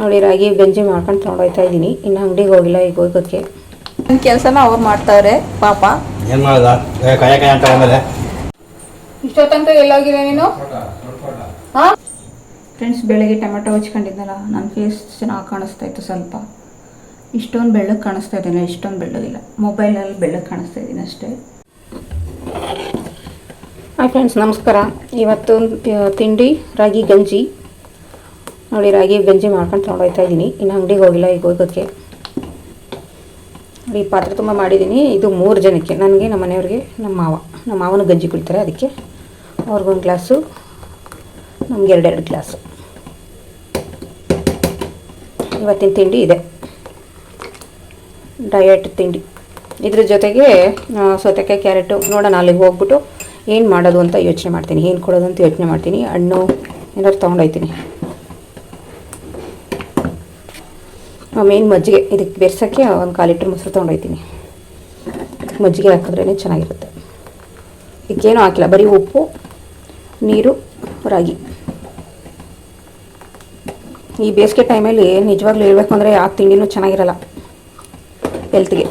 ನೋಡಿ ರಾಗಿ ಗಂಜಿ ಮಾಡ್ಕೊಂಡು ತೊಗೊಂಡೋಗ್ತಾ ಇದ್ದೀನಿ. ಇನ್ನು ಅಂಗಡಿಗೆ ಹೋಗಿಲ್ಲ ಈಗ ಹೋಗೋಕ್ಕೆ. ನನ್ನ ಕೆಲಸನ ಅವ್ರು ಮಾಡ್ತಾವ್ರೆ ಪಾಪ. ಏನು ಮಾಡೋದ? ಏ ಕಾಯ ಕಾಯ ಅಂತ ಆಮೇಲೆ ಇಷ್ಟೊತ್ತಂಕ ಎಲ್ಲೋಗಿದೆ ನೀನು? ಫ್ರೆಂಡ್ಸ್ ಬೆಳಗ್ಗೆ ಟೊಮೆಟೊ ಹಚ್ಕೊಂಡಿದ್ದಲ್ಲ ನನ್ನ ಫೇಸ್ ಚೆನ್ನಾಗಿ ಕಾಣಿಸ್ತಾ ಇತ್ತು ಸ್ವಲ್ಪ. ಇಷ್ಟೊಂದು ಬೆಳ್ಳಗೆ ಕಾಣಿಸ್ತಾ ಇದ್ದೀನಿ ಇಷ್ಟೊಂದು ಬೆಳ್ಳಗಿಲ್ಲ. ಮೊಬೈಲಲ್ಲಿ ಬೆಳ್ಳಗೆ ಕಾಣಿಸ್ತಾ ಇದ್ದೀನಿ ಅಷ್ಟೇ. ಹಾಯ್ ಫ್ರೆಂಡ್ಸ್ ನಮಸ್ಕಾರ. ಇವತ್ತು ತಿಂಡಿ ರಾಗಿ ಗಂಜಿ. ನೋಡಿ, ರಾಗಿ ಗಂಜಿ ಮಾಡ್ಕೊಂಡು ತೊಗೊಂಡೋಗ್ತಾ ಇದ್ದೀನಿ. ಇನ್ನು ಅಂಗಡಿಗೆ ಹೋಗಿಲ್ಲ, ಈಗ ಹೋಗೋಕ್ಕೆ ನೋಡಿ ಪಾತ್ರೆ ತುಂಬ ಮಾಡಿದ್ದೀನಿ. ಇದು ಮೂರು ಜನಕ್ಕೆ. ನನಗೆ, ನಮ್ಮ ಮನೆಯವ್ರಿಗೆ, ನಮ್ಮ ಮಾವ. ನಮ್ಮ ಮಾವನ ಗಂಜಿ ಕುಡಿತಾರೆ ಅದಕ್ಕೆ. ಅವ್ರಿಗೊಂದು ಗ್ಲಾಸು, ನಮಗೆ ಎರಡೆರಡು ಗ್ಲಾಸು. ಇವತ್ತಿನ ತಿಂಡಿ ಇದೆ. ಡಯಟ್ ತಿಂಡಿ. ಇದ್ರ ಜೊತೆಗೆ ಸೌತೆಕಾಯಿ, ಕ್ಯಾರೆಟು, ನೋಡೋಣ, ಅಲ್ಲಿಗೆ ಹೋಗ್ಬಿಟ್ಟು ಏನು ಮಾಡೋದು ಅಂತ ಯೋಚನೆ ಮಾಡ್ತೀನಿ. ಏನು ಕೊಡೋದು ಅಂತ ಯೋಚನೆ ಮಾಡ್ತೀನಿ. ಹಣ್ಣು ಏನಾದ್ರು ತೊಗೊಂಡೋಗ್ತೀನಿ ಮೇನ್ ಮಜ್ಜಿಗೆ, ಇದಕ್ಕೆ ಬೆರೆಸೋಕ್ಕೆ ಒಂದು ಕಾಲು ಲೀಟ್ರ್ ಮೊಸರು ತೊಗೊಂಡೋಗ್ತೀನಿ ಮಜ್ಜಿಗೆ ಹಾಕಿದ್ರೇ ಚೆನ್ನಾಗಿರುತ್ತೆ. ಇದಕ್ಕೇನು ಹಾಕಿಲ್ಲ, ಬರೀ ಉಪ್ಪು, ನೀರು, ರಾಗಿ. ಈ ಬೇಸಿಗೆ ಟೈಮಲ್ಲಿ ನಿಜವಾಗ್ಲೂ ಹೇಳಬೇಕು ಅಂದರೆ ಯಾವ ತಿಂಡಿನೂ ಚೆನ್ನಾಗಿರಲ್ಲ ಹೆಲ್ತ್ಗೆ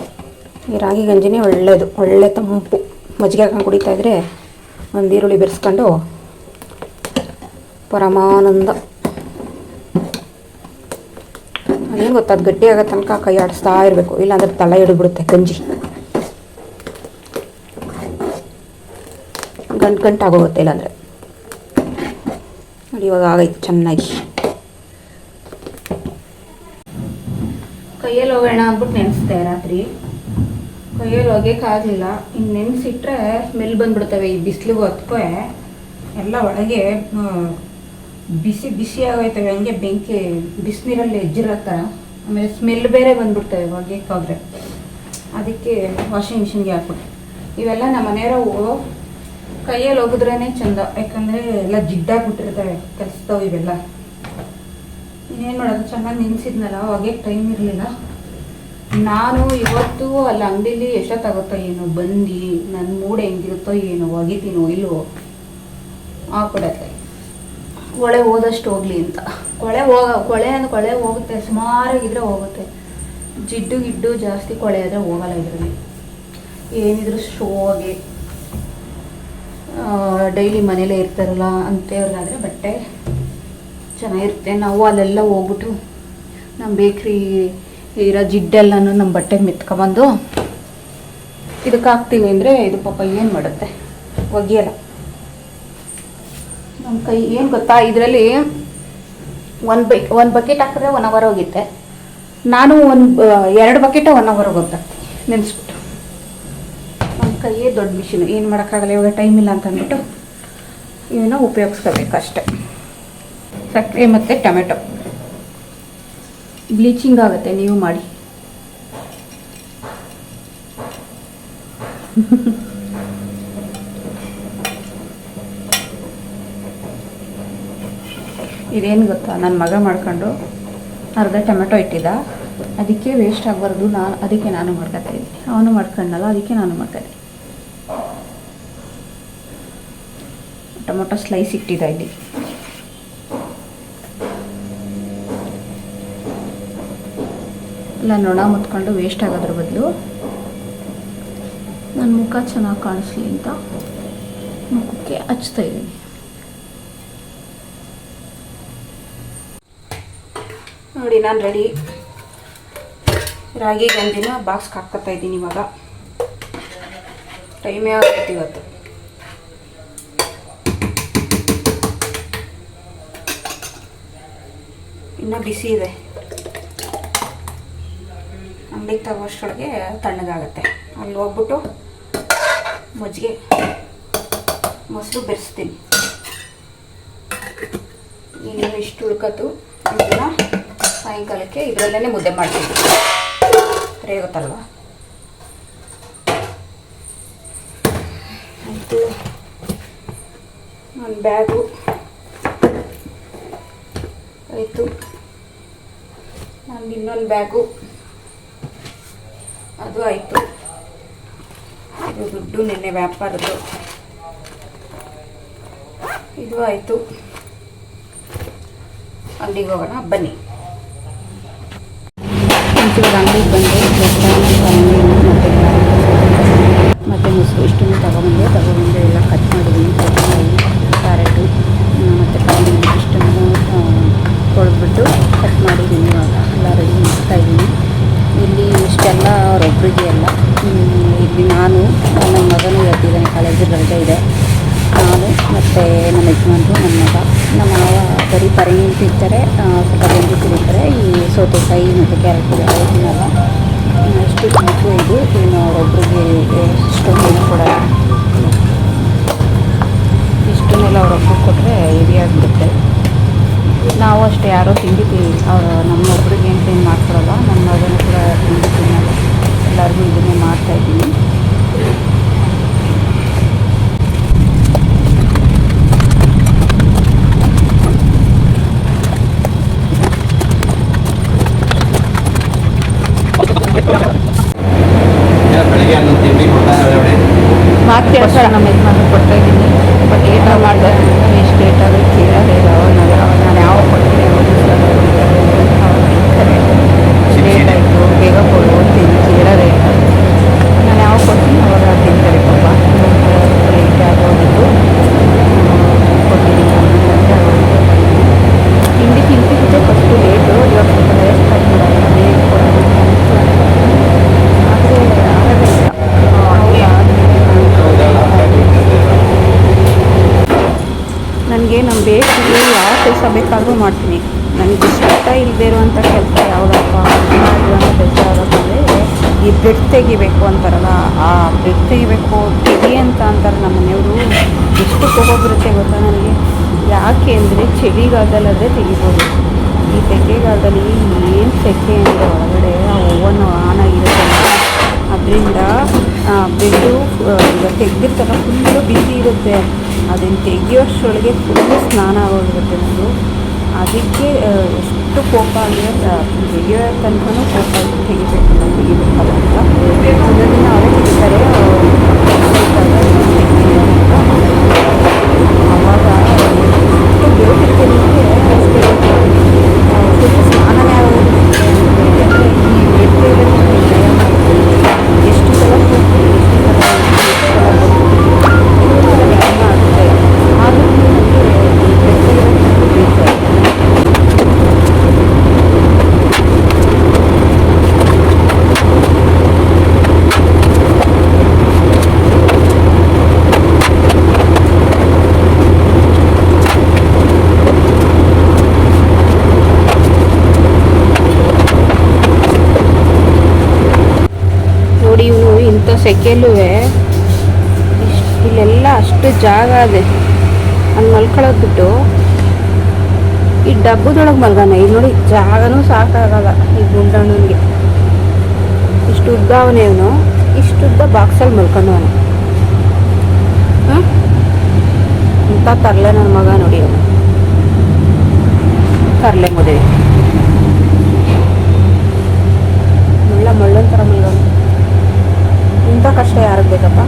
ಈ ರಾಗಿ ಗಂಜಿನೇ ಒಳ್ಳೆಯದು ಒಳ್ಳೆ ತಂಪು. ಮಜ್ಜಿಗೆ ಹಾಕೊಂಡು ಕುಡಿತಾ ಇದ್ರೆ ಒಂದು ಈರುಳ್ಳಿ ಬೆರೆಸ್ಕೊಂಡು ಪರಮಾನಂದ. ಅದೇನು ಗೊತ್ತಾ, ಅದು ಗಟ್ಟಿ ತನಕ ಕೈ ಆಡಿಸ್ತಾ ಇರಬೇಕು. ಇಲ್ಲಾಂದ್ರೆ ತಲೆ ಹಿಡಿದ್ಬಿಡುತ್ತೆ, ಗಂಜಿ. ಗಂಟು ಗಂಟು ಆಗೋಗುತ್ತೆ ಇಲ್ಲಾಂದರೆ. ನೋಡಿ, ಇವಾಗ ಆಗೈತೆ, ಚೆನ್ನಾಗಿ. ಕೈಯಲ್ಲಿ ಹೋಗೋಣ ಅಂದ್ಬಿಟ್ಟು ನೆನೆಸ್ದೆ ರಾತ್ರಿ. ಕೈಯಲ್ಲಿ ಹೋಗೋಕ್ಕಾಗಲಿಲ್ಲ ಇನ್ನು ನೆನೆಸಿಟ್ರೆ ಸ್ಮೆಲ್ ಬಂದ್ಬಿಡ್ತವೆ ಈ ಬಿಸಿಲಿಗೂ ಹತ್ಕೋ ಎಲ್ಲ ಒಳಗೆ ಬಿಸಿ ಬಿಸಿ ಆಗೋಯ್ತವೆ ಹಂಗೆ ಬೆಂಕಿ, ಬಿಸಿನೀರಲ್ಲಿ ಎಜ್ಜಿರತ್ತ? ಆಮೇಲೆ ಸ್ಮೆಲ್ ಬೇರೆ ಬಂದ್ಬಿಡ್ತವೆ ಒಗೆಯೋಕ್ಕಾದ್ರೆ ಅದಕ್ಕೆ ವಾಷಿಂಗ್ ಮಿಷಿನ್ಗೆ ಹಾಕ್ಬಿಟ್ಟು. ಇವೆಲ್ಲ ನಮ್ಮ ಮನೆಯವರು ಕೈಯಲ್ಲಿ ಹೋಗಿದ್ರೇ ಚಂದ. ಯಾಕಂದರೆ ಎಲ್ಲ ಜಿಡ್ಡಾಗ್ಬಿಟ್ಟಿರ್ತವೆ ಕೆಲಸದವು ಇವೆಲ್ಲ. ಇನ್ನೇನು ಮಾಡೋದು? ಚೆನ್ನಾಗಿ ನಿಲ್ಸಿದ್ನಲ್ಲ, ಅವಾಗೆ ಟೈಮ್ ಇರಲಿಲ್ಲ. ನಾನು ಇವತ್ತು ಅಲ್ಲಿ ಅಂಗಡಿಲಿ ಎಷ್ಟೊತ್ತಾಗುತ್ತೋ ಏನೋ ಬಂದು ನನ್ನ ಮೂಡ್ ಹೆಂಗಿರುತ್ತೋ ಏನೋ, ಒಗಿತೀನೋ ಇಲ್ವೋ ಹಾಕೊಡತ್ತೆ ಕೊಳೆ ಹೋದಷ್ಟು ಹೋಗ್ಲಿ ಅಂತ. ಕೊಳೆ ಹೋಗ, ಕೊಳೆ ಅಂದ್ರೆ ಕೊಳೆ ಹೋಗುತ್ತೆ, ಸುಮಾರಾಗಿದ್ರೆ ಹೋಗುತ್ತೆ. ಜಿಡ್ಡು ಗಿಡ್ಡು ಜಾಸ್ತಿ ಕೊಳೆ ಆದರೆ ಹೋಗಲ್ಲ ಇದರಲ್ಲಿ. ಏನಿದ್ರು ಶೋಗೆ ಡೈಲಿ ಮನೇಲೇ ಇರ್ತಾರಲ್ಲ ಅಂತೇವ್ರಿಗಾದ್ರೆ ಬಟ್ಟೆ ಚೆನ್ನಾಗಿರುತ್ತೆ. ನಾವು ಅಲ್ಲೆಲ್ಲ ಹೋಗ್ಬಿಟ್ಟು ನಮ್ಮ ಬೇಕ್ರಿ ಇರೋ ಜಿಡ್ಡೆಲ್ಲನೂ ನಮ್ಮ ಬಟ್ಟೆಗೆ ಮೆತ್ಕೊಬಂದು ಇದಕ್ಕೆ ಹಾಕ್ತೀವಿ ಅಂದರೆ ಇದು ಪಾಪ ಏನು ಮಾಡುತ್ತೆ? ಒಗೆಯಲ್ಲ. ನಮ್ಮ ಕೈ ಏನು ಗೊತ್ತಾ? ಇದರಲ್ಲಿ ಒಂದು ಬೈ ಒಂದು ಬಕೆಟ್ ಹಾಕಿದ್ರೆ ಒನ್ ಅವರ್ ಹೋಗಿತ್ತೆ. ನಾನು ಒಂದು ಎರಡು ಬಕೆಟ ಒನ್ ಅವರ್ ಹೋಗುತ್ತೆ ನೆನೆಸ್ಬಿಟ್ಟು. ನಮ್ಮ ಕೈಯೇ ದೊಡ್ಡ ಮಿಷಿನ್ ಏನು ಮಾಡೋಕ್ಕಾಗಲ್ಲ, ಇವಾಗ ಟೈಮ್ ಇಲ್ಲ ಅಂತ ಅಂದ್ಬಿಟ್ಟು ಇವನ್ನ ಉಪಯೋಗಿಸ್ಕೋಬೇಕು ಅಷ್ಟೆ. ಸಕ್ಕರೆ ಮತ್ತು ಟೊಮೆಟೊ. ಬ್ಲೀಚಿಂಗ್ ಆಗುತ್ತೆ, ನೀವು ಮಾಡಿ. ಇದೇನು ಗೊತ್ತಾ? ನನ್ನ ಮಗ ಮಾಡ್ಕೊಂಡು ಅರ್ಧ ಟೊಮೆಟೊ ಇಟ್ಟಿದ್ದ. ಅದಕ್ಕೆ ವೇಸ್ಟ್ ಆಗಬಾರ್ದು. ನಾನು ಅದಕ್ಕೆ ನಾನು ಮಾಡ್ಕೊತಾ ಇದ್ದೀನಿ ಅವನು ಮಾಡ್ಕೊಂಡಲ್ಲ, ಅದಕ್ಕೆ ನಾನು ಮಾಡ್ಕೊತೀನಿ ಟೊಮೊಟೊ ಸ್ಲೈಸ್ ಇಟ್ಟಿದ್ದ ಇಲ್ಲಿ. ಇಲ್ಲ ನೊಣ ಮುತ್ಕೊಂಡು ವೇಸ್ಟ್ ಆಗೋದ್ರ ಬದಲು ನನ್ನ ಮುಖ ಚೆನ್ನಾಗಿ ಕಾಣಿಸ್ಲಿ ಅಂತ ಮುಖಕ್ಕೆ ಹಚ್ತಾ ಇದ್ದೀನಿ. ನೋಡಿ, ನಾನು ರೆಡಿ ರಾಗಿ ಗಂಜಿನ ಬಾಕ್ಸ್ಗೆ ಹಾಕ್ಕೊತಾ ಇದ್ದೀನಿ ಇವಾಗ. ಟೈಮೇ ಆಗುತ್ತೆ ಇವತ್ತು? ಇನ್ನೂ ಬಿಸಿ ಇದೆ. ಅಂಗಡಿಗೆ ತಗೋಷ್ಟೊಳಗೆ ತಣ್ಣಗಾಗತ್ತೆ. ಅಲ್ಲಿ ಹೋಗ್ಬಿಟ್ಟು ಮಜ್ಜಿಗೆ, ಮೊಸರು ಬೆರೆಸ್ತೀನಿ. ಇನ್ನೇನು ಇಷ್ಟು ಉಳ್ಕತ್ತು ಇದನ್ನ ಸಾಯಂಕಾಲಕ್ಕೆ ಇದರಲ್ಲೇ ಮುದ್ದೆ ಮಾಡ್ತೀನಿ ರೇ ಗೊತ್ತಲ್ವಾ? ಆಯಿತು. ಒಂದು ಬ್ಯಾಗು. ಆಯಿತು. ಒಂದು ಇನ್ನೊಂದು ಬ್ಯಾಗು. ಅದು ಆಯಿತು. ಇದು ದುಡ್ಡು ನಿನ್ನೆ ವ್ಯಾಪಾರದ್ದು. ಇದು ಆಯಿತು. ಅಂಗಡಿಗೆ ಹೋಗೋಣ, ಬನ್ನಿ. ಫ್ರೆಂಡ್ಸ್ ಬಂದು ಅಂಗಡಿಗೆ ಬಂದು ಮತ್ತು ಮೊಸರು ಇಷ್ಟನ್ನು ತಗೊಂಡು ತಗೊಂಡು ಎಲ್ಲ ಕಟ್ ಮಾಡಿದ್ದೀನಿ ತರಕಾರಿ ಕ್ಯಾರೆಟು ಮತ್ತು ಕಾಯಿ ಇಷ್ಟನ್ನು ತೊಳೆದ್ಬಿಟ್ಟು ಕಟ್ ಮಾಡಿದ್ದೀನಿ ಇವಾಗ. ಎಲ್ಲ ರೆಡಿ ಮಾಡ್ತಾ ಇದ್ದೀನಿ. ಇಲ್ಲಿ ಇಷ್ಟೆಲ್ಲ ಅವರೊಬ್ಬರಿಗೆ ಅಲ್ಲ. ಇಲ್ಲಿ ನಾನು ನನ್ನ ಮಗನೂ ಎದ್ದಿದ್ದಾನೆ ಕಾಲೇಜಿಗೆ ರಜೆ ಇದೆ. ನಾನು ಮತ್ತು ನಮ್ಮ ಯಜಮಾನ್ರು ನನ್ನ ಮಗ. ನಮ್ಮ ಮಾವ ಬರೀ ಆ, ಸ್ವಲ್ಪ ಬೆಂದಿ ಈ ಸೌತೆಕಾಯಿ ಮತ್ತು ಕ್ಯಾರೆಟ್ share ko lang. ಬೇಕಾದರೂ ಮಾಡ್ತೀನಿ. ನನಗೆ ಇಷ್ಟ ಇಲ್ಲದೆ ಇರುವಂಥ ಕೆಲಸ ಯಾವುದಪ್ಪ? ಮಾಡಿರುವಂಥ ಕೆಲಸ ಯಾವುದಪ್ಪ ಅಂದರೆ ಈ ಬ್ರೆಡ್ ತೆಗಿಬೇಕು ಅಂತಾರಲ್ಲ, ಆ ಬ್ರೆಡ್ ತೆಗಿಬೇಕು, ತೆಗಿ ಅಂತ ಅಂತಾರೆ ನಮ್ಮ ಮನೆಯವರು ಎಷ್ಟು ಕೋಪ ಬರುತ್ತೆ ಗೊತ್ತಾ ನನಗೆ? ಯಾಕೆ ಅಂದರೆ ಚಳಿಗಾಲದಲ್ಲದೇ ತೆಗಿಬೋದು. ಈ ತೆಗೆಗಾಲದಲ್ಲಿ ಏನು ಸೆಕೆ ಅಂದರೆ ಒಳಗಡೆ ಆ ಓವನ್ ಆನ್ ಆಗಿರುತ್ತಲ್ಲ ಅದರಿಂದ ಬೆಡ್ಡು ಈಗ ತೆಗೆದಿರ್ತಾರ ಫುಲ್ಲು ಬಿಸಿ ಇರುತ್ತೆ. ಅದನ್ನು ತೆಗಿಯೋಷ್ಟರೊಳಗೆ ಫುಲ್ಲು ಸ್ನಾನ ಆಗೋಗಿರುತ್ತೆ ನಂದು ಅದಕ್ಕೆ ಎಷ್ಟು ಕೋಪ ಅಂದರೆ ತೆಗಿಯೋ ತನಕನೂ ಕೋಪ ತೆಗಿಬೇಕು ನಾನು ತೆಗಿಬೇಕಲ್ಲ ಅಂತ ಒಂದೊಂದಿನ ಅವರೇ ತೆಗಿತಾರೆ ಅವಾಗ ಎಷ್ಟು ಬೇಕಿರ್ತೀನಿ ಅಷ್ಟೇ ಫುಲ್ ಸ್ನಾನನೇ ಆಗೋಗುತ್ತೆ ಅಂದರೆ ಈ ಬೆಡ್ ಎಷ್ಟು ಸಲ ಕೂಗ್ತೀನಿ, ಎಷ್ಟು ಸಲ ಎಷ್ಟು ಸಲ ಬರ್ತೀನಿ, ಎಷ್ಟು ಸಲ ವ್ಯಾಯಾಮ ಆಗುತ್ತೆ ಆದರೂ ನನಗೆ ಈ ಬೆಡ್ ತೆಗಿಯೋದು ಬೇಜಾರು. ನೋಡಿ ಇಂಥ ಇಲ್ಲೆಲ್ಲ ಅಷ್ಟು ಜಾಗ ಇದೆ. ಅಲ್ಲಿ ಮಲ್ಕೊಳ್ಳೋದು ಬಿಟ್ಟು ಈ ಡಬ್ಬದೊಳಗೆ ಮಲ್ಗಾನ ಇಲ್ಲಿ ನೋಡಿ ಜಾಗನೂ ಸಾಕಾಗಲ್ಲ ಈ ಗುಂಡಣ್ಣನಿಗೆ. ಇಷ್ಟು ಉದ್ದ ಅವನೇ ಅವನು. ಇಷ್ಟು ಉದ್ದ ಬಾಕ್ಸಲ್ಲಿ ಮಲ್ಕೊಂಡು ಹ್ಞೂ ಇಂಥ ತರಲೆ ನನ್ನ ಮಗ ನೋಡಿ ಅವನು. ತರಲೆ ಮದುವೆ. ಮುಳ್ಳ ಮಲ್ಗವನು ಇಂಥ ಕಷ್ಟ ಯಾರಿಗೆ ಬೇಕಪ್ಪ?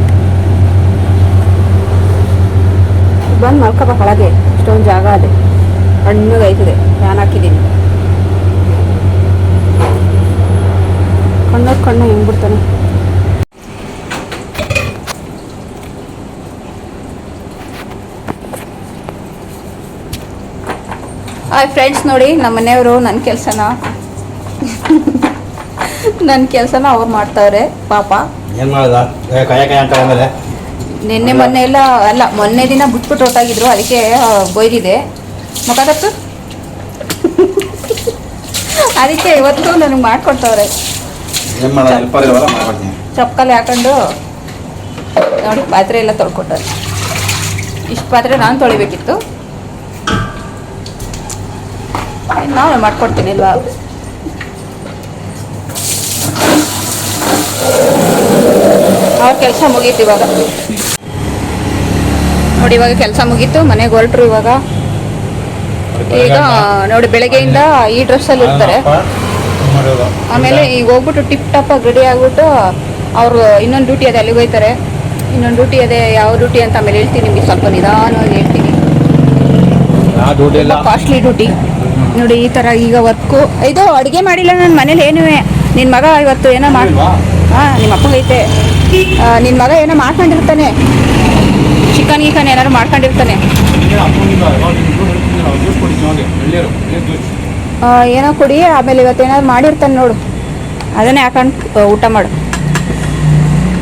ಬಂದು ಮಲ್ಕಪ್ಪ ಒಳಗೆ ಇಷ್ಟೊಂದು ಜಾಗ ಅದೇ ಹಣ್ಣಗೆ ಆಯ್ತದೆ ಫ್ಯಾನ್ ಹಾಕಿದ್ದೀನಿ ಕಣ್ಣು ಕಣ್ಣು ಹೆಂಗ್ಬಿಡ್ತಾನೆ ಹಾಯ್ ಫ್ರೆಂಡ್ಸ್ ನೋಡಿ ನಮ್ಮ ಮನೆಯವರು ನನ್ನ ಕೆಲಸನ. ನನ್ನ ಕೆಲಸನ ಅವ್ರು ಮಾಡ್ತಾವ್ರೆ, ಪಾಪ. ಏನು ಮಾಡೋದ? ಕಾಯ ಕಾಯ ಅಂತ ಆಮೇಲೆ ನಿನ್ನೆ ಮೊನ್ನೆ ಎಲ್ಲ ಅಲ್ಲ ಮೊನ್ನೆ ದಿನ ಬಿಟ್ಬಿಟ್ಟು ಹೊರಟಾಗಿದ್ರು ಅದಕ್ಕೆ ಬೈದಿದೆ. ಮುಖ ತಪ್ಪು ಅದಕ್ಕೆ ಇವತ್ತು ನನಗೆ ಮಾಡ್ಕೊಡ್ತಾವ್ರೆ. ಏನು ಮಾಡೋದು? ಮಾಡ್ಕೊಡ್ತೀನಿ. ಚಪ್ಪಲಿ ಹಾಕೊಂಡು ನೋಡಿ ಪಾತ್ರೆ ಎಲ್ಲ ತೊಳ್ಕೊಟ್ಟಾರೆ ಇಷ್ಟು ಪಾತ್ರೆ ನಾನು ತೊಳಿಬೇಕಿತ್ತು. ನಾವು ಮಾಡ್ಕೊಡ್ತೀನಿ ಇಲ್ವಾ ಅವ್ರ ಕೆಲಸ ಮುಗೀತು ಇವಾಗ. ನೋಡಿ ಇವಾಗ ಕೆಲಸ ಮುಗೀತು ಮನೆಗೆ ಹೊರಟ್ರು ಇವಾಗ. ಈಗ ನೋಡಿ ಬೆಳಗ್ಗೆಯಿಂದ ಈ ಡ್ರೆಸ್ಸಲ್ಲಿ ಇರ್ತಾರೆ. ಆಮೇಲೆ ಈಗ ಹೋಗ್ಬಿಟ್ಟು ಟಿಪ್ ಟಾಪ್ ಆಗಿ ರೆಡಿ ಆಗ್ಬಿಟ್ಟು ಅವರು ಇನ್ನೊಂದು ಡ್ಯೂಟಿ ಅದೇ ಅಲ್ಲಿಗೆ ಹೋಯ್ತಾರೆ. ಇನ್ನೊಂದು ಡ್ಯೂಟಿ ಅದೇ ಯಾವ ಡ್ಯೂಟಿ ಅಂತ ಆಮೇಲೆ ಹೇಳ್ತೀನಿ ನಿಮಗೆ ಸ್ವಲ್ಪ ನಿಧಾನವಾಗಿ ಹೇಳ್ತೀನಿ. ಕಾಸ್ಟ್ಲಿ ಡ್ಯೂಟಿ ನೋಡಿ ಈ ಥರ ಈಗ ವರ್ಕು ಇದು ಅಡುಗೆ ಮಾಡಿಲ್ಲ ನನ್ನ ಮನೇಲಿ ಏನೂ ನಿನ್ನ ಮಗ ಇವತ್ತು ಏನೋ ಮಾಡಿ? ಹಾಂ ನಿಮ್ಮ ಅಪ್ಪ ಐತೆ ನಿನ್ನ ಮಗ ಏನೋ ಮಾಡ್ಕೊಂಡಿರ್ತಾನೆ. ಚಿಕನ್ ಗಿಕನ್ ಏನಾದ್ರು ಮಾಡ್ಕೊಂಡಿರ್ತಾನೆ. ಏನು ಕೊಡಿ, ಆಮೇಲೆ ಇವತ್ತು ಏನಾದ್ರು ಮಾಡಿರ್ತಾನೆ ನೋಡು. ಅದನ್ನೇ ಹಾಕೊಂಡು ಊಟ ಮಾಡು.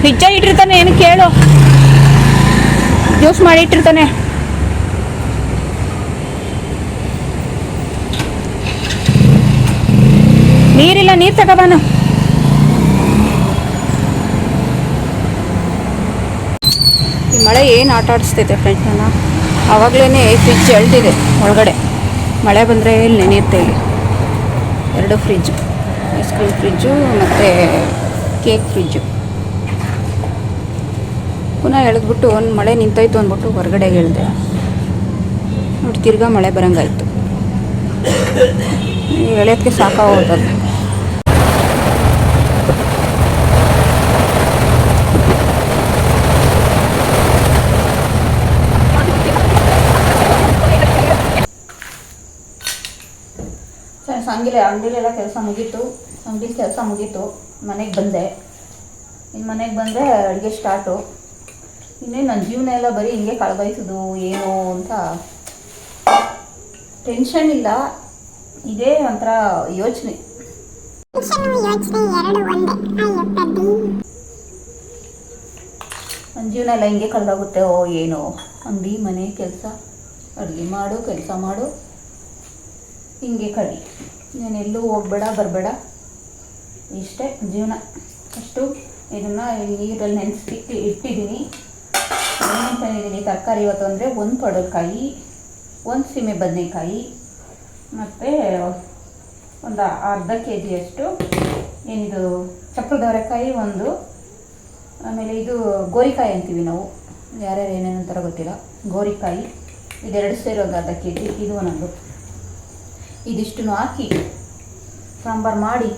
ಫ್ರಿಜ್ಜ ಇಟ್ಟಿರ್ತಾನೆ, ಏನು ಕೇಳು. ಜ್ಯೂಸ್ ಮಾಡಿ ಇಟ್ಟಿರ್ತಾನೆ. ನೀರಿಲ್ಲ, ನೀರು ತಗೋಬಾನು ಈ ಮಳೆ ಏನು ಆಟ ಆಡಿಸ್ತೈತೆ ಫ್ರೆಂಡ್ಸ್ ನನ್ನ ಆವಾಗಲೇ ಫ್ರಿಜ್ ಎಳ್ದಿದೆ ಒಳಗಡೆ. ಮಳೆ ಬಂದರೆ ಇಲ್ಲಿ ನೆನೆಯುತ್ತೆ ಇಲ್ಲಿ? ಎರಡು ಫ್ರಿಜ್ಜು ಐಸ್ ಕ್ರೀಮ್ ಫ್ರಿಜ್ಜು ಮತ್ತು ಕೇಕ್ ಫ್ರಿಜ್ಜು ಪುನಃ ಎಳೆದ್ಬಿಟ್ಟು ಒಂದು ಮಳೆ ನಿಂತೋಯ್ತು ಅಂದ್ಬಿಟ್ಟು ಹೊರಗಡೆ ಹೇಳಿದೆ ನೋಡಿ, ತಿರ್ಗಾ ಮಳೆ ಬರಂಗಾಯ್ತು. ಎಳೆಯೋದಕ್ಕೆ ಸಾಕಾಗೋದಲ್ಲ. ಸಂಗಿಲೆ, ಅಂಗಡಿಲೆಲ್ಲ ಕೆಲಸ ಮುಗೀತು. ಅಂಗಡಿ ಕೆಲಸ ಮುಗೀತು. ಮನೆಗೆ ಬಂದೆ. ಇನ್ನು ಮನೆಗೆ ಬಂದರೆ ಅಡುಗೆ ಸ್ಟಾರ್ಟು. ಇನ್ನೇನು ನನ್ನ ಜೀವನ ಎಲ್ಲ ಬರೀ ಹಿಂಗೆ ಕಳೆದೋಯ್ತದು ಏನು ಅಂತ ಟೆನ್ಷನ್ ಇಲ್ಲ. ಇದೇ ಒಂಥರ ಯೋಚನೆ. ನನ್ನ ಜೀವನ ಎಲ್ಲ ಹಿಂಗೆ ಕಳೆದೋಗುತ್ತೆ. ಓ, ಏನೋ? ಅಂಗಡಿ, ಮನೆ ಕೆಲಸ. ಅಡುಗೆ ಮಾಡು, ಕೆಲಸ ಮಾಡು. ಹಿಂಗೆ ಕಳಿ ನೀನೆಲ್ಲೂ ಹೋಗ್ಬೇಡ, ಬರಬೇಡ. ಇಷ್ಟೇ ಜೀವನ. ಅಷ್ಟು ಇದನ್ನು ನೀರಲ್ಲಿ ನೆನೆಸಿಟ್ಟು ಇಟ್ಟಿದ್ದೀನಿ. ಏನೇನು ತರಕಾರಿ ಇವತ್ತು ಅಂದರೆ ಒಂದು ಪಡಲ್ಕಾಯಿ ಒಂದು ಸೀಮೆ ಬದನೆಕಾಯಿ, ಮತ್ತು ಒಂದು ಅರ್ಧ ಕೆ ಜಿಯಷ್ಟು ಏನಿದು ಚಪ್ಪಲದವರೆಕಾಯಿ ಒಂದು. ಆಮೇಲೆ ಇದು ಗೋರಿಕಾಯಿ ಅಂತೀವಿ ನಾವು. ಯಾರ್ಯಾರು ಏನೇನು ಗೊತ್ತಿಲ್ಲ. ಗೋರಿಕಾಯಿ, ಇದೆರಡು ಸೇರಿ ಒಂದು ಅರ್ಧ ಕೆ ಜಿ ಇದು ಒಂದೊಂದು. ಇದಿಷ್ಟನ್ನು ಹಾಕಿ ಸಾಂಬಾರು ಮಾಡಿ.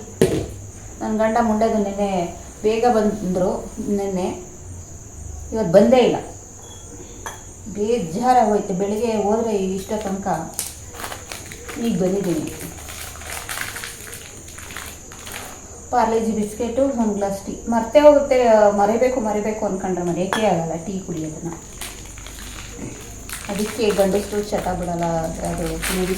ನನ್ನ ಗಂಡ ಮುಂಡೆದು ನೆನ್ನೆ ಬೇಗ ಬಂದರು, ನೆನ್ನೆ. ಇವತ್ತು ಬಂದೇ ಇಲ್ಲ. ಬೇಜಾರಾಗೋಯ್ತು ಬೆಳಿಗ್ಗೆ ಹೋದರೆ ಇಷ್ಟ ತನಕ ಈಗ ಬಂದಿದ್ದೀನಿ. ಪಾರ್ಲೇಜಿ ಬಿಸ್ಕೆಟು, ಒಂದು ಗ್ಲಾಸ್ ಟೀ. ಮರ್ತೇ ಹೋಗುತ್ತೆ, ಮರಿಬೇಕು ಮರಿಬೇಕು ಅಂದ್ಕೊಂಡ್ರೆ ಮರೆಯೋಕ್ಕೆ ಆಗಲ್ಲ ಟೀ ಕುಡಿಯೋದನ್ನು? ಅದಕ್ಕೆ ಗಂಡಸರು ಚಟ ಬಿಡಲ್ಲ ಅದು ಬೀಡಿ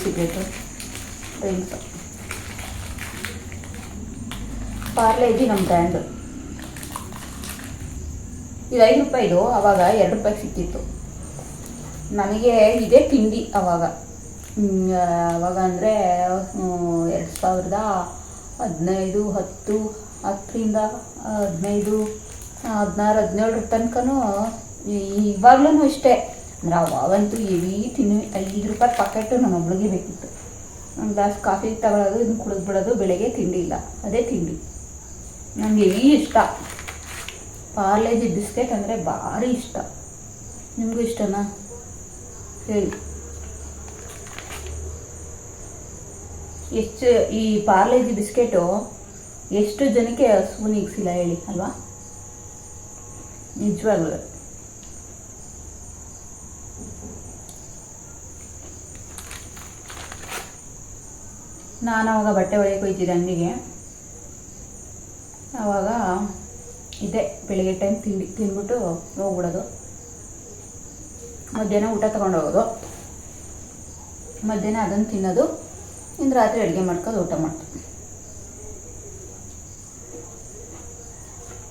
ಪಾರ್ಲೆ ಇದು ನಮ್ಮ ಬ್ರ್ಯಾಂಡು ಇದು ಐದು ರೂಪಾಯಿದು ಅವಾಗ ಎರಡು ರೂಪಾಯಿ ಸಿಕ್ಕಿತ್ತು. ನನಗೆ ಇದೇ ತಿಂಡಿ ಅವಾಗ. ಆವಾಗ ಅವಾಗ ಅಂದರೆ ಎರಡು ಸಾವಿರದ ಹದಿನೈದು, ಹತ್ತು, ಹತ್ತರಿಂದ ಹದಿನೈದು, ಹದಿನಾರು ಹದಿನೇಳರ ತನಕನೂ ಇವಾಗ್ಲೂ ಇಷ್ಟೇ. ಅಂದರೆ ಅವಾಗಂತೂ ಹೆವಿ ತಿನ್ನಿ ಐದು ರೂಪಾಯಿ ಪಾಕೆಟು ನಮ್ಮ ಬೇಕಿತ್ತು. ಒಂದು ಗ್ಲಾಸ್ ಕಾಫಿ ತಗೊಳ್ಳೋದು ಇದನ್ನು ಕುಡಿದ್ಬಿಡೋದು, ಬೆಳಗ್ಗೆ ತಿಂಡಿ ಇಲ್ಲ. ಅದೇ ತಿಂಡಿ. ನನಗೆ ಈ ಇಷ್ಟ. ಪಾರ್ಲೇಜಿ ಬಿಸ್ಕೆಟ್ ಅಂದರೆ ಭಾರಿ ಇಷ್ಟ. ನಿಮಗೂ ಇಷ್ಟನಾ? ಹೇಳಿ. ಎಷ್ಟು, ಈ ಪಾರ್ಲೇಜಿ ಬಿಸ್ಕೆಟು ಎಷ್ಟು ಜನಕ್ಕೆ ಹಸು ನೀಗಿಸಿಲ್ಲ ಹೇಳಿ, ಅಲ್ವಾ? ನಿಜವಾಗ್ಲೂ. ನಾನು ಅವಾಗ ಬಟ್ಟೆ ಒಳಗೆ ಹೋಯ್ತಿದ್ದೆ ಅಂಗಡಿಗೆ ಆವಾಗ ಇದೆ ಬೆಳಿಗ್ಗೆ ಟೈಮ್ ತಿಂಡಿ, ತಿಂದ್ಬಿಟ್ಟು ಹೋಗ್ಬಿಡೋದು. ಮಧ್ಯಾಹ್ನ ಊಟ ತಗೊಂಡು ಹೋಗೋದು. ಮಧ್ಯಾಹ್ನ ಅದನ್ನು ತಿನ್ನೋದು. ಇನ್ನು ರಾತ್ರಿ ಅಡುಗೆ ಮಾಡ್ಕೊಂಡು ಊಟ ಮಾಡ್ತೀವಿ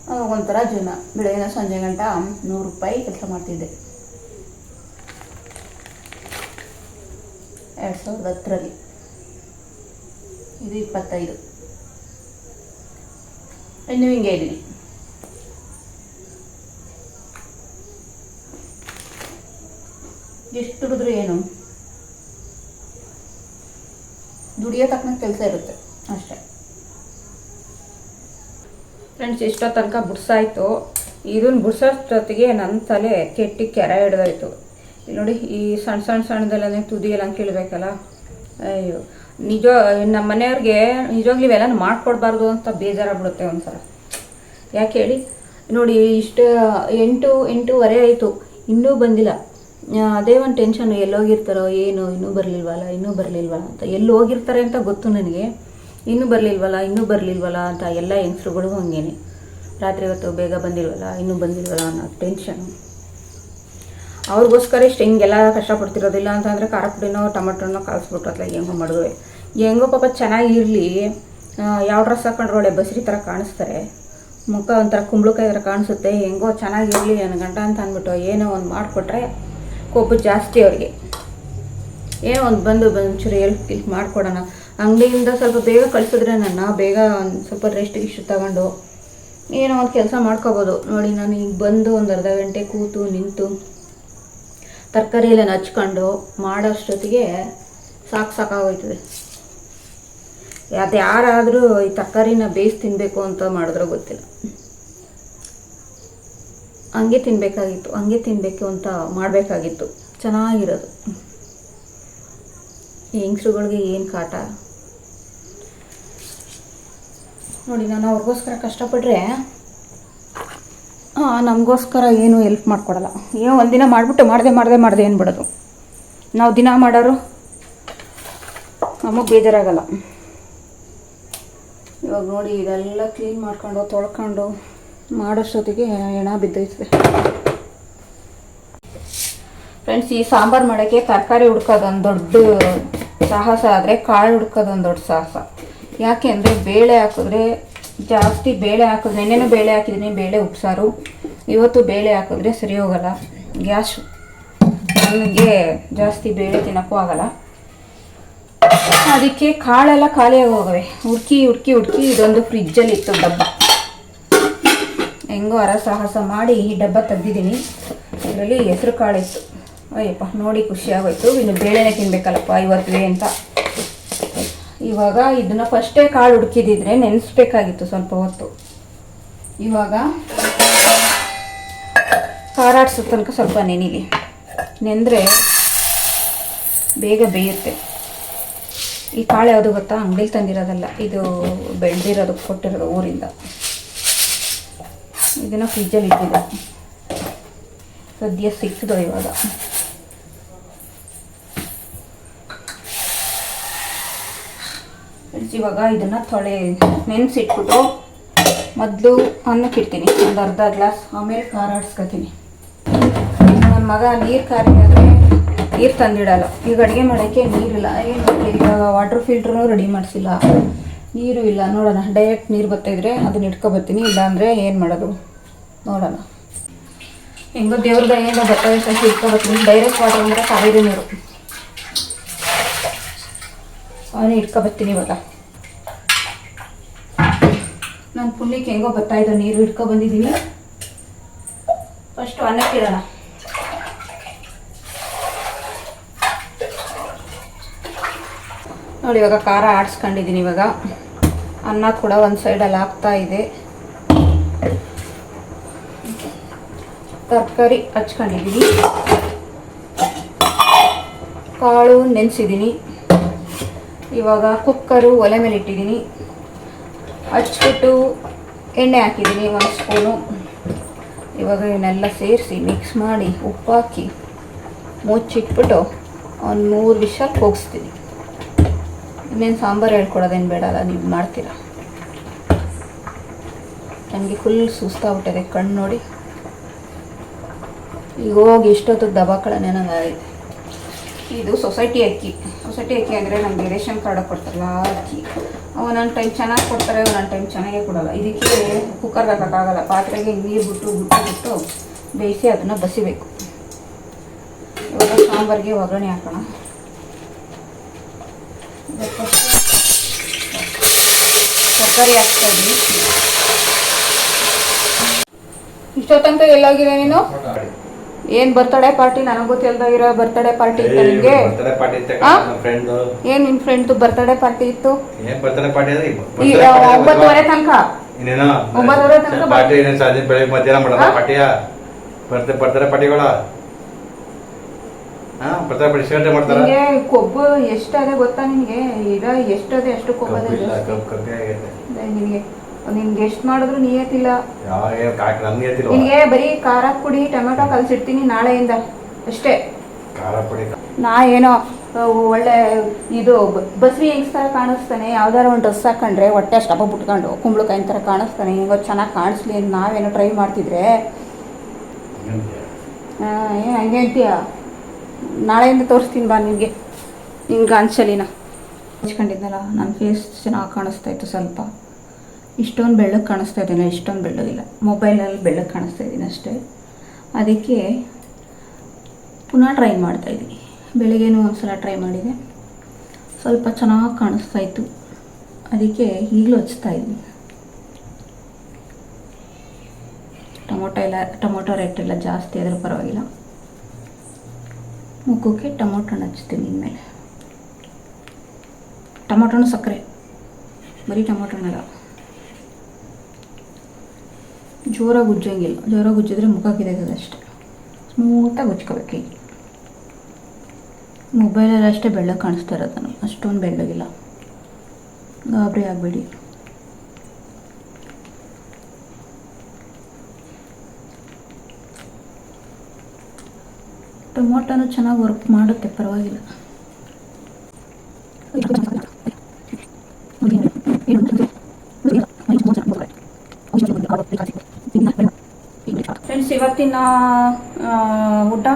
ಅವಾಗ ಒಂಥರ ಜೀವನ. ಬೆಳಗಿನ ಸಂಜೆ ಗಂಟ ನೂರು ರೂಪಾಯಿ ಕೆಲಸ ಮಾಡ್ತಿದ್ದೆ. ಎರಡು ಸಾವಿರದ ಹತ್ತರಲ್ಲಿ. ಇದು ಇಪ್ಪತ್ತೈದು. ಇನ್ನು ಹಿಂಗೆ ಇದ್ದೀನಿ ಎಷ್ಟು ದುಡಿದ್ರು ಏನು? ದುಡಿಯೋ ತಕ್ಕನ ಕೆಲಸ ಇರುತ್ತೆ, ಅಷ್ಟೇ. ಫ್ರೆಂಡ್ಸ್ ಇಷ್ಟೋ ತನಕ ಬುಡ್ಸಾಯ್ತು. ಇದನ್ನ ಬುಡ್ಸೋಷ್ಟೊತ್ತಿಗೆ ನನ್ನ ತಲೆ ಕೆಟ್ಟಿ ಕೆರೆ ಹಿಡ್ದಾಯ್ತು. ಇಲ್ಲಿ ನೋಡಿ, ಈ ಸಣ್ಣ ಸಣ್ಣ ಸಣ್ಣದೆಲ್ಲ ತುದಿಯಲ್ಲ ಕೀಳ್ಬೇಕಲ್ಲ? ಅಯ್ಯೋ. ನಿಜ ನಮ್ಮ ಮನೆಯವ್ರಿಗೆ ನಿಜವಾಗ್ಲೂ ಇವೆಲ್ಲ ಮಾಡ್ಕೊಡ್ಬಾರ್ದು ಅಂತ ಬೇಜಾರಾಗ್ಬಿಡುತ್ತೆ ಒಂದ್ಸಲ. ಯಾಕೆ ಹೇಳಿ? ನೋಡಿ, ಇಷ್ಟು, ಎಂಟು, ಎಂಟೂವರೆ ಆಯಿತು. ಇನ್ನೂ ಬಂದಿಲ್ಲ. ಅದೇ ಒಂದು ಟೆನ್ಷನ್ ಎಲ್ಲೋಗಿರ್ತಾರೋ ಏನು, ಇನ್ನೂ ಬರಲಿಲ್ವಲ್ಲ ಇನ್ನೂ ಬರಲಿಲ್ವಲ್ಲ ಅಂತ. ಎಲ್ಲಿ ಹೋಗಿರ್ತಾರೆ ಅಂತ ಗೊತ್ತು ನನಗೆ. ಇನ್ನೂ ಬರಲಿಲ್ವಲ್ಲ ಇನ್ನೂ ಬರಲಿಲ್ವಲ್ಲ ಅಂತ ಎಲ್ಲ ಹೆಂಗಸ್ರುಗಳು ಹಂಗೇನೆ. ರಾತ್ರಿ ಹೊತ್ತು ಬೇಗ ಬಂದಿಲ್ವಲ್ಲ, ಇನ್ನೂ ಬಂದಿಲ್ವಲ್ಲ ಅನ್ನೋ ಟೆನ್ಷನು ಅವ್ರಿಗೋಸ್ಕರ ಇಷ್ಟು ಹಿಂಗೆಲ್ಲ ಕಷ್ಟಪಡ್ತಿರೋದಿಲ್ಲ ಅಂತಂದರೆ ಖಾರ ಪುಡಿನೋ, ಟೊಮೆಟೊನೋ ಕಳಿಸ್ಬಿಟ್ಟು ಅಥವಾ ಹೆಂಗೋ ಮಾಡಿದ್ವಿ. ಹೆಂಗೋ ಪಾಪ ಚೆನ್ನಾಗಿರಲಿ ಯಾವ ಡ್ರೆಸ್ ಹಾಕೊಂಡ್ರೋಳೆ ಬಸ್ರಿ ಥರ ಕಾಣಿಸ್ತಾರೆ. ಮುಖ ಒಂಥರ ಕುಂಬಳಕಾಯಿ ಥರ ಕಾಣಿಸುತ್ತೆ, ಹೆಂಗೋ ಚೆನ್ನಾಗಿರಲಿ ನನ್ನ ಗಂಟ ಅಂತ ಅಂದ್ಬಿಟ್ಟು ಏನೋ ಒಂದು ಮಾಡಿಕೊಟ್ರೆ ಕೋಪ ಜಾಸ್ತಿ ಅವ್ರಿಗೆ. ಏನೋ ಒಂದು ಬಂದು ಒಂಚೂರು ಎಲ್ಪ್ ಗಿಲ್ಪ್ ಮಾಡಿಕೊಡೋಣ. ಅಂಗಡಿಯಿಂದ ಸ್ವಲ್ಪ ಬೇಗ ಕಳಿಸಿದ್ರೆ ನನ್ನ, ಬೇಗ ಒಂದು ಸ್ವಲ್ಪ ರೆಸ್ಟ್ ಇಷ್ಟು ತಗೊಂಡು ಏನೋ ಒಂದು ಕೆಲಸ ಮಾಡ್ಕೋಬೋದು. ನೋಡಿ, ನಾನು ಈಗ ಬಂದು ಒಂದು ಅರ್ಧ ಗಂಟೆ ಕೂತು ನಿಂತು ತರಕಾರಿ ಎಲ್ಲ ಹಚ್ಕೊಂಡು ಮಾಡೋಷ್ಟೊತ್ತಿಗೆ ಸಾಕು ಸಾಕಾಗೋಯ್ತದೆ. ಅದು ಯಾರಾದರೂ ಈ ತರಕಾರಿನ ಬೇಯಿಸಿ ತಿನ್ನಬೇಕು ಅಂತ ಮಾಡಿದ್ರೆ ಗೊತ್ತಿಲ್ಲ. ಹಂಗೆ ತಿನ್ನಬೇಕಾಗಿತ್ತು ಹಂಗೆ ತಿನ್ನಬೇಕು ಅಂತ ಮಾಡಬೇಕಾಗಿತ್ತು. ಚೆನ್ನಾಗಿರೋದು. ಹೆಂಗ್ಸ್ರುಗಳಿಗೆ ಏನು ಕಾಟ? ನೋಡಿ, ನಾನು ಅವ್ರಿಗೋಸ್ಕರ ಕಷ್ಟಪಟ್ಟರೆ ನಮಗೋಸ್ಕರ ಏನು ಹೆಲ್ಪ್ ಮಾಡಿಕೊಡಲ್ಲ. ಏನೋ ಒಂದಿನ ಮಾಡಿಬಿಟ್ಟು ಮಾಡದೆ ಮಾಡದೆ ಮಾಡದೆ ಏನ್ಬಿಡೋದು ನಾವು ದಿನ ಮಾಡೋರು ನಮಗೆ ಬೇಜಾರಾಗಲ್ಲ. ಇವಾಗ ನೋಡಿ ಇದೆಲ್ಲ ಕ್ಲೀನ್ ಮಾಡ್ಕೊಂಡು, ತೊಳ್ಕೊಂಡು ಮಾಡೋಷ್ಟೊತ್ತಿಗೆ ಹೆಣ ಬಿದ್ದೈತೆ. ಫ್ರೆಂಡ್ಸ್ ಈ ಸಾಂಬಾರು ಮಾಡೋಕ್ಕೆ ತರಕಾರಿ ಹುಡ್ಕೋದೊಂದು ದೊಡ್ಡ ಸಾಹಸ ಆದರೆ ಕಾಳು ಹುಡ್ಕೋದೊಂದು ದೊಡ್ಡ ಸಾಹಸ. ಯಾಕೆ ಅಂದರೆ ಬೇಳೆ ಹಾಕಿದ್ರೆ ಜಾಸ್ತಿ ಬೇಳೆ ಹಾಕಿದ್ರೆ ನೆನ್ನೆನೂ ಬೇಳೆ ಹಾಕಿದ್ದೀನಿ, ಬೇಳೆ, ಉಪ್ಸಾರು. ಇವತ್ತು ಬೇಳೆ ಹಾಕಿದ್ರೆ ಸರಿ ಹೋಗಲ್ಲ. ಗ್ಯಾಸ್ ನನಗೆ ಜಾಸ್ತಿ ಬೇಳೆ ತಿನ್ನೋಕ್ಕೂ ಆಗಲ್ಲ. ಅದಕ್ಕೆ ಕಾಳೆಲ್ಲ ಖಾಲಿಯಾಗಿ ಹೋಗವೆ. ಹುಡ್ಕಿ ಹುಡ್ಕಿ ಹುಡ್ಕಿ ಇದೊಂದು ಫ್ರಿಜ್ಜಲ್ಲಿ ಇತ್ತು ಡಬ್ಬ. ಹೆಂಗೋ ಅರ ಸಾಹಸ ಮಾಡಿ ಈ ಡಬ್ಬ ತೆಗ್ದಿದ್ದೀನಿ. ಇದರಲ್ಲಿ ಹೆಸರು ಕಾಳಿತ್ತು. ಅಯ್ಯಪ್ಪ, ನೋಡಿ ಖುಷಿ ಆಗೋಯ್ತು ಇನ್ನು ಬೇಳೆನೇ ತಿನ್ಬೇಕಲ್ಲಪ್ಪ ಇವತ್ತಿಗೆ ಅಂತ. ಇವಾಗ ಇದನ್ನ ಫಸ್ಟೇ ಕಾಳು ಹುಡುಕಿದಿದ್ರೆ ನೆನೆಸ್ಬೇಕಾಗಿತ್ತು ಸ್ವಲ್ಪ ಹೊತ್ತು. ಇವಾಗ ಕಾರಾಡ್ಸೋ ತನಕ ಸ್ವಲ್ಪ ನೆನಿಲಿ. ನೆಂದರೆ ಬೇಗ ಬೇಯುತ್ತೆ. ಈ ಕಾಳು ಯಾವುದು ಗೊತ್ತಾ? ಅಂಗಡಿಲಿ ತಂದಿರೋದಲ್ಲ. ಇದು ಬೆಳೆದಿರೋದು ಕೊಟ್ಟಿರೋದು ಊರಿಂದ. ಇದನ್ನು ಫ್ರಿಜ್ಜಲ್ಲಿ ಇಟ್ಟಿದ್ದೆ. ಸದ್ಯ ಸಿಕ್ಕಿದೋ ಇವಾಗ. ಇವಾಗ ಇದನ್ನು ತೊಳೆ ನೆನೆಸಿಟ್ಬಿಟ್ಟು ಮೊದಲು ಅನ್ನಕ್ಕೆ ಇಡ್ತೀನಿ ಒಂದು ಅರ್ಧ ಗ್ಲಾಸ್, ಆಮೇಲೆ ಖಾರ ಆಡಿಸ್ಕೊತೀನಿ. ನನ್ನ ಮಗ ನೀರು ಖಾರ ನೀರು ತಂದಿಡಲ್ಲ. ಈಗ ಅಡುಗೆ ಮಾಡೋಕ್ಕೆ ನೀರಿಲ್ಲ. ಏನು? ಇವಾಗ ವಾಟರ್ ಫಿಲ್ಟ್ರೂ ರೆಡಿ ಮಾಡಿಸಿಲ್ಲ. ನೀರು ಇಲ್ಲ. ನೋಡೋಣ ಡೈರೆಕ್ಟ್ ನೀರು ಬರ್ತಾಯಿದ್ರೆ ಅದನ್ನ ಇಟ್ಕೊಬರ್ತೀನಿ. ಇಲ್ಲ ಅಂದರೆ ಏನು ಮಾಡೋದು? ನೋಡೋಣ. ಹೆಂಗೋ ದೇವ್ರ ಏನೋ ಬರ್ತಾ ಸ್ವಲ್ಪ ಇಟ್ಕೊಬರ್ತೀನಿ. ಡೈರೆಕ್ಟ್ ವಾಟರ್ ಅಂದರೆ ಕಾವೇರಿ ನೀರು. ಅವನೇ ಇಟ್ಕೊಬರ್ತೀನಿ ಇವಾಗ. ನಾನು ಪುಣ್ಯಕ್ಕೆ ಹೆಂಗೋ ಬರ್ತಾ ಇದ್ದ, ನೀರು ಹಿಡ್ಕೊ ಬಂದಿದ್ದೀನಿ ಫಸ್ಟ್ ಅನ್ನಕ್ಕೆ ಕಿರಣ ನೋಡಿ, ಇವಾಗ ಖಾರ ಆಡಿಸ್ಕೊಂಡಿದ್ದೀನಿ ಇವಾಗ. ಅನ್ನ ಕೂಡ ಒಂದು ಸೈಡಲ್ಲಿ ಹಾಕ್ತಾ ಇದೆ. ತರಕಾರಿ ಹಚ್ಕೊಂಡಿದ್ದೀನಿ ಕಾಳು ನೆನೆಸಿದ್ದೀನಿ ಇವಾಗ ಕುಕ್ಕರು ಒಲೆ ಮೇಲೆ ಇಟ್ಟಿದ್ದೀನಿ ಹಚ್ಬಿಟ್ಟು ಎಣ್ಣೆ ಹಾಕಿದ್ದೀನಿ, ಒಂದು ಸ್ಪೂನು. ಇವಾಗ ಇವನ್ನೆಲ್ಲ ಸೇರಿಸಿ ಮಿಕ್ಸ್ ಮಾಡಿ ಉಪ್ಪು ಹಾಕಿ ಮುಚ್ಚಿಟ್ಬಿಟ್ಟು ಒಂದು ಮೂರು ವಿಷಲ್ ಹೋಗಿಸ್ತೀನಿ ಇನ್ನೇನು ಸಾಂಬಾರು ಹೇಳ್ಕೊಡೋದೇನು ಬೇಡಲ್ಲ ನೀವು ಮಾಡ್ತೀರ? ನನಗೆ ಫುಲ್ ಸುಸ್ತಾಗ್ಬಿಟ್ಟಿದೆ, ಕಣ್ಣು ನೋಡಿ. ಈಗ ಹೋಗಿ ಇಷ್ಟೊತ್ತು ದಬಾಕಳ ನನಗೆ ಇದು ಸೊಸೈಟಿ ಅಕ್ಕಿ. ಸೊಸೈಟಿ ಅಕ್ಕಿ ಅಂದರೆ ನಮಗೆ ರೇಷನ್ ಕಾರ್ಡ್ ಕೊಡ್ತಾರಲ್ಲ, ಅಕ್ಕಿ. ಒಂದೊಂದು ಟೈಮ್ ಚೆನ್ನಾಗಿ ಕೊಡ್ತಾರೆ, ಒಂದೊಂದು ಟೈಮ್ ಚೆನ್ನಾಗೇ ಕೊಡೋಲ್ಲ. ಇದಕ್ಕೆ ಕುಕ್ಕರ್ಗೆ ಹಾಕೋಕ್ಕಾಗಲ್ಲ ಪಾತ್ರೆಗೆ ನೀರು ಬಿಟ್ಟು ಬಿಟ್ಟು ಬಿಟ್ಟು ಬೇಯಿಸಿ ಅದನ್ನು ಬಸಿಬೇಕು. ಇವಾಗ ಸಾಂಬಾರಿಗೆ ಒಗ್ಗರಣೆ ಹಾಕೋಣ. ತರಕಾರಿ ಹಾಕ್ತಾ ಇದ್ವಿ ಇಷ್ಟೊತ್ತಂಕ ಎಲ್ಲೋಗಿದೆ ನೀನು? ಏನ್ ಬರ್ತಡೇ ಪಾರ್ಟಿ ನನಗೆ ಗೊತ್ತಿಲ್ದಾಗಿರೋ ಬರ್ತಡೇ ಪಾರ್ಟಿ ಇತ್ತು ನಿಮಗೆ ಬರ್ತಡೇ ಪಾರ್ಟಿ ಇತ್ತು ಆ? ನಮ್ಮ ಫ್ರೆಂಡ್ ಏನ್ ನಿನ್ ಫ್ರೆಂಡ್ ಬರ್ತಡೇ ಪಾರ್ಟಿ ಇತ್ತು? ಏನ್ ಬರ್ತಡೇ ಪಾರ್ಟಿ ಅಂದ್ರೆ ಈ ಒಂಬತ್ತುವರೆ ತನಕ? ಇನ್ನೇನೋ ಒಂಬತ್ತುವರೆ ತನಕ ಪಾರ್ಟಿ ಏನೇನು ಸಾಧ್ಯ ಬೆಳಿಗ್ಗೆ ಮಧ್ಯಾಹ್ನ? ಪಾರ್ಟಿಯ ಬರ್ತಡೇ ಪಾರ್ಟಿಗಳ ಪಾರ್ಟಿ ಮಾಡ್ತಾರ? ಕೊಬ್ಬ ಕೊಬ್ಬು ಎಷ್ಟದೆ ಗೊತ್ತಾ ನಿನ್ಗೆ? ಈಗ ಎಷ್ಟದೆ ಅಷ್ಟು ಕೊಬ್ಬದೆ ಕಬ್ಬು ಆಗೈತೆ. ನಿನ್ಗೆ. ನಿನ್ಗೆ ಎಷ್ಟು ಮಾಡಿದ್ರು ನಿಯತ್ತಿಲ್ಲ ನಿನ್ಗೆ ಬರೀ ಖಾರ ಪುಡಿ ಟೊಮೆಟೊ ಕಲ್ಸಿಡ್ತೀನಿ ನಾಳೆಯಿಂದ ಅಷ್ಟೇ. ನಾ ಏನೋ ಒಳ್ಳೆ ಇದು ಬ- ಬಸ್ರಿ ಹೆಂಗ್ಸ್ ಥರ ಕಾಣಿಸ್ತಾನೆ ಯಾವ್ದಾರ ಒಂದು ಡ್ರೆಸ್ ಹಾಕೊಂಡ್ರೆ ಹೊಟ್ಟೆ ಅಷ್ಟಪ್ಪ ಬಿಟ್ಕೊಂಡು ಕುಂಬಳಕಾಯಿ ಥರ ಕಾಣಿಸ್ತಾನೆ ಹೆಂಗೋ ಚೆನ್ನಾಗಿ ಕಾಣಿಸ್ಲಿ ಅಂತ ನಾವೇನೋ ಟ್ರೈ ಮಾಡ್ತಿದ್ರೆ. ಏನು ಹಂಗೆ ಅಂತೀಯ? ನಾಳೆಯಿಂದ ತೋರಿಸ್ತೀನಿ ಬಾ ನಿಮಗೆ ನಿನ್ಗೆ ಅನ್ಸಲಿನ ಹಚ್ಕೊಂಡಿದ್ದಲ್ಲ ನನ್ನ ಫೇಸ್ ಚೆನ್ನಾಗಿ ಕಾಣಿಸ್ತಾ ಇತ್ತು ಸ್ವಲ್ಪ. ಇಷ್ಟೊಂದು ಬೆಳ್ಳಗೆ ಕಾಣಿಸ್ತಾ ಇದ್ದೀನಿ, ಇಷ್ಟೊಂದು ಬೆಳ್ಳಗಿಲ್ಲ ಮೊಬೈಲಲ್ಲಿ ಬೆಳ್ಳಗೆ ಕಾಣಿಸ್ತಾ ಇದ್ದೀನಿ ಅಷ್ಟೇ. ಅದಕ್ಕೆ ಪುನಃ ಟ್ರೈ ಮಾಡ್ತಾ ಇದ್ದೀನಿ. ಒಂದು ಒಂದ್ಸಲ ಟ್ರೈ ಮಾಡಿದೆ. ಸ್ವಲ್ಪ ಚೆನ್ನಾಗಿ ಕಾಣಿಸ್ತಾ ಇತ್ತು. ಅದಕ್ಕೆ ಈಗಲೂ ಹಚ್ತಾ ಇದ್ದೀನಿ. ಟೊಮೊಟೊ ಎಲ್ಲ, ಟೊಮೊಟೊ ರೇಟ್ ಎಲ್ಲ ಜಾಸ್ತಿ ಆದರೂ ಪರವಾಗಿಲ್ಲ. ಮುಖಕ್ಕೆ ಟೊಮೊಟೊ ಹಚ್ತೀನಿ ಇನ್ಮೇಲೆ. ಟೊಮೊಟೊನು ಸಕ್ಕರೆ. ಬರೀ ಟೊಮೊಟೊ ಹಣ್ಣಲ್ಲ ಜೋರಾಗಿ ಉಜ್ಜಂಗಿಲ್ಲ. ಜೋರಾಗಿ ಉಜ್ಜಿದ್ರೆ ಮುಖ ಕಿದಾಗದು ಅಷ್ಟೆ. ಸ್ಮೂತಾಗಿ ಉಜ್ಕೋಬೇಕು ಈಗ ಮೊಬೈಲಲ್ಲಿ ಅಷ್ಟೇ ಬೆಳ್ಳಗೆ ಕಾಣಿಸ್ತಾ ಇರೋದನ್ನು ನಾನು ಅಷ್ಟೊಂದು ಬೆಳ್ಳಗಿಲ್ಲ. ಗಾಬರಿ ಆಗಬೇಡಿ. ಟೊಮೊಟೊನು ಚೆನ್ನಾಗಿ ವರ್ಕ್ ಮಾಡುತ್ತೆ, ಪರವಾಗಿಲ್ಲ. ಇವತ್ತಿನ ಊಟ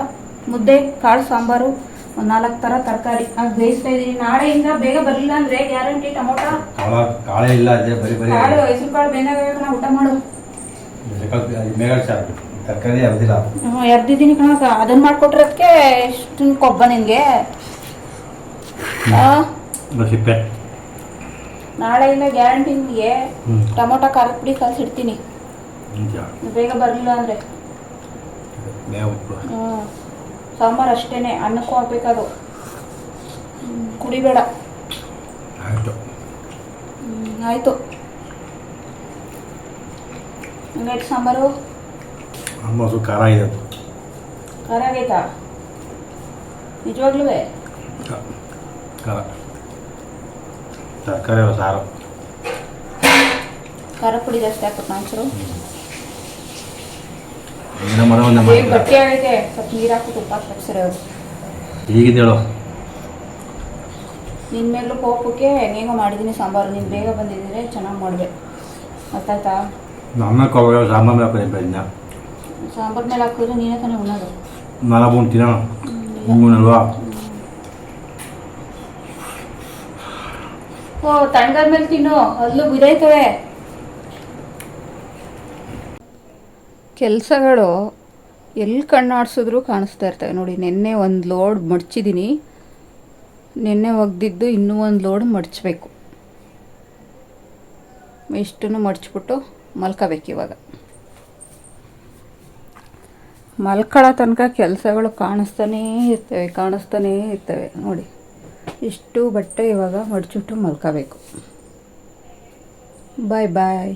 ಮುದ್ದೆ ಕಾಳು ಸಾಂಬಾರು ಒಂದು ನಾಲ್ಕು ಥರ ತರಕಾರಿ. ಬೇಯಿಸ್ತಾ ಇದ್ದೀನಿ. ನಾಳೆಯಿಂದ ಬೇಗ ಬರಲಿಲ್ಲ ಅಂದರೆ ಗ್ಯಾರಂಟಿ ಟೊಮೊಟೊ. ಕಾಳ ಕಾಳೆ ಇಲ್ಲ ಅದೇ ಬರೀ ಬರೀ ಕಾಳು ಹೆಸರು ಕಾಳು ಊಟ ಮಾಡು. ತರಕಾರಿ ಅರ್ದಿಲ್ಲ ಹ್ಞೂ ಎರ್ದಿದ್ದೀನಿ ಕಣ ಅದನ್ನು ಮಾಡ್ಕೊಟ್ರದಕ್ಕೆ ಎಷ್ಟು ಕೊಬ್ಬ ನಿನಗೆ. ಸಿಪ್ಪೆ ನಾಳೆಯಿಂದ ಗ್ಯಾರಂಟಿ ನಿಮಗೆ. ಟೊಮೊಟೊ ಖಾರದ ಪುಡಿ ಕಲ್ಸಿಡ್ತೀನಿ. ನಿಜ ಬೇಗ ಬರಲಿಲ್ಲ ಅಂದರೆ. ಹ್ಞೂ ಸಾಂಬಾರು ಅಷ್ಟೇ ಅನ್ನಕ್ಕೂ ಹಾಕ್ಬೇಕದು ಕುಡಿಬೇಡ. ಆಯಿತು. ಆಯಿತು. ಹಂಗಾಯ್ತು ಸಾಂಬಾರು? ಅಮ್ಮಸು ಖಾರ ಇದೆ ಅದು. ಖಾರ ಆಗೈತಾ? ನಿಜವಾಗ್ಲೂ ಖಾರ. ತರಕಾರಿ ಸಾರು. ಖಾರ ಪುಡಿ ಜಾಸ್ತಿ ಹಾಕ್ಬೇಕು ನಾನ್ಸರು ಏನೋ ಮಾಡೋ ಸ್ವಲ್ಪ ನೀರು ಹಾಕಿ ತುಪ್ಪ ನಿಮ್ಮ ಸರಿ ಅವ್ರು ಈಗಿಂದ ಹೇಳು. ನಿನ್ನ ಮೇಲೂ ಕೋಪಕ್ಕೆ ಹೆಂಗೇಗೋ ಮಾಡಿದ್ದೀನಿ ಸಾಂಬಾರು. ನೀನು ಬೇಗ ಬಂದಿದ್ದೀರಿ ಚೆನ್ನಾಗಿ ಮಾಡಿದೆ. ಗೊತ್ತಾಯ್ತಾ ನಮ್ಮ ಕೊಬ್ಬರಿ ಸಾಂಬಾರು ಹಾಕೋದು ಬೆಳಿಗ್ಗೆ ಸಾಂಬಾರ್ ಮೇಲೆ ಹಾಕಿದ್ರೆ ನೀನೇ ತಾನೇ ಉಣ್ಣೋದು? ನಾನು ಹಿಂಗುನಲ್ವಾ ಓ ತಣ್ಣಗಾದ ಮೇಲೆ ತಿನ್ನು. ಅಲ್ಲೂ ಬಿದೈತವೆ ಕೆಲಸಗಳು ಎಲ್ಲಿ ಕಣ್ಣಾಡ್ಸಿದ್ರು ಕಾಣಿಸ್ತಾ ಇರ್ತವೆ. ನೋಡಿ, ನಿನ್ನೆ ಒಂದು ಲೋಡ್ ಮಡ್ಚಿದ್ದೀನಿ ನಿನ್ನೆ ಒಗ್ದಿದ್ದು ಇನ್ನೂ ಒಂದು ಲೋಡ್ ಮಡಚಬೇಕು. ಇಷ್ಟನ್ನು ಮಡಚ್ಬಿಟ್ಟು ಮಲ್ಕೋಬೇಕು ಇವಾಗ. ಮಲ್ಕೊಳ್ಳೋ ತನಕ ಕೆಲಸಗಳು ಕಾಣಿಸ್ತಾನೇ ಇರ್ತವೆ ಕಾಣಿಸ್ತಾನೇ ಇರ್ತವೆ. ನೋಡಿ, ಇಷ್ಟು ಬಟ್ಟೆ ಇವಾಗ ಮಡಚಿಟ್ಟು ಮಲ್ಕೋಬೇಕು. ಬಾಯ್ ಬಾಯ್.